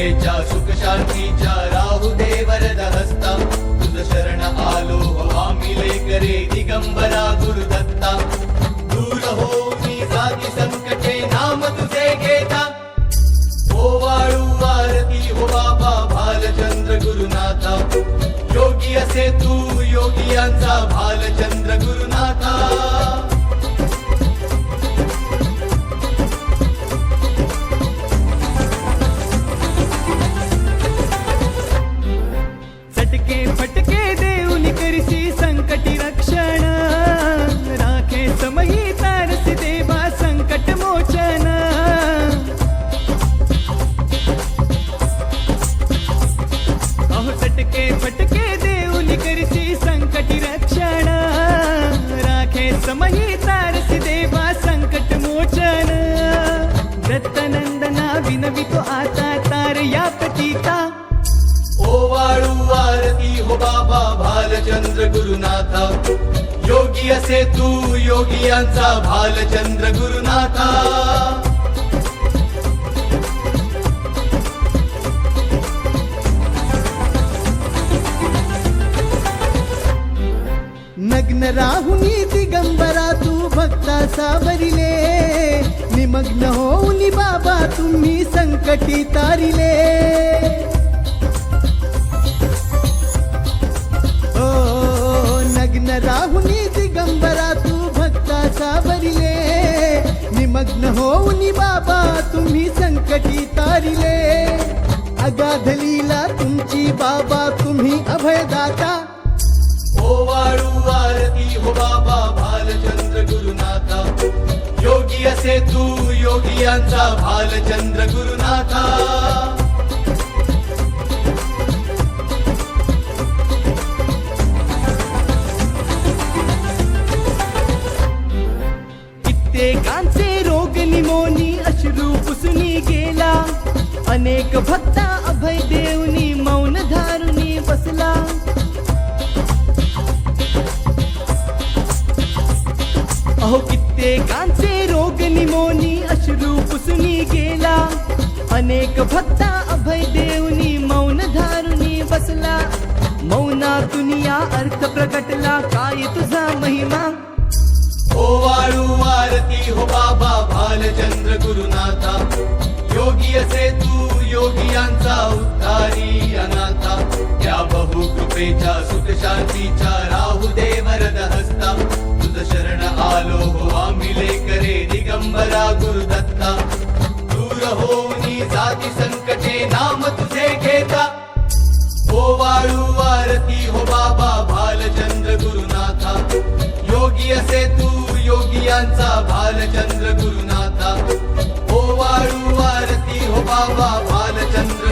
कृपेच्या सुख शांतीच्या राहू देवरद हस्ता तुझ शरण आलो हो आम्ही लेकरे दिगंबरा गुरुदत्ता दूर हो मी जाती संकटे नाम तुझे घेता. हो वाळू आरती हो बाबा भालचंद्र गुरुनाथा. योगी असे तू योगी यांचा समही तारसी देवा संकट मोचन. दत्तनंदना विनवितो आता तार या पतिता. ओ वाळू आरती हो बाबा भालचंद्र गुरुनाथा. योगी असे तू योगियांचा भालचंद्र गुरुनाथा. नग्न राहुनी दिगंबरा तू भक्ता सावरिले निमग्न होऊनी बाबा तुम्ही संकटी तारिले. ओ नग्न राहुनी दिगंबरा तू भक्ता सावरिले निमग्न होऊनी बाबा तुम्ही संकटी तारिले. अगाधलीला तुमची बाबा तुम्ही अभयदाता. ओ वाळू आरती हो बाबा भालचंद्र गुरुनाथा. योगी असे तू योगियांचा भालचंद्र गुरुनाथा. कित्येकांचे रोग निमोनी अश्रू पुसनी गेला. अनेक भक्ता अहो कित्येकांचे रोग निमोनी अश्रू पुसुनी गेला. अनेक भक्ता अभय देवनी मौन धारुनी बसला. मौनातून या अर्थ प्रकटला काय तुझा महिमा? ओ वाळू आरती हो बाबा भालचंद्र गुरुनाथा. योगी असे तू योगियांचा उद्धारी अनाथा. या बहु कृपेच्या सुख शांतीच्या आलो हो आम्ही दिगंबरा गुरुदत्ता. दूर होऊनी जाती संकटे नाम तुझे घेता. हो वाळू वारती हो बाबा भालचंद्र गुरुनाथा. योगी असे तू योगियांचा भालचंद्र गुरुनाथा. हो वाळू वारती हो बाबा भालचंद्र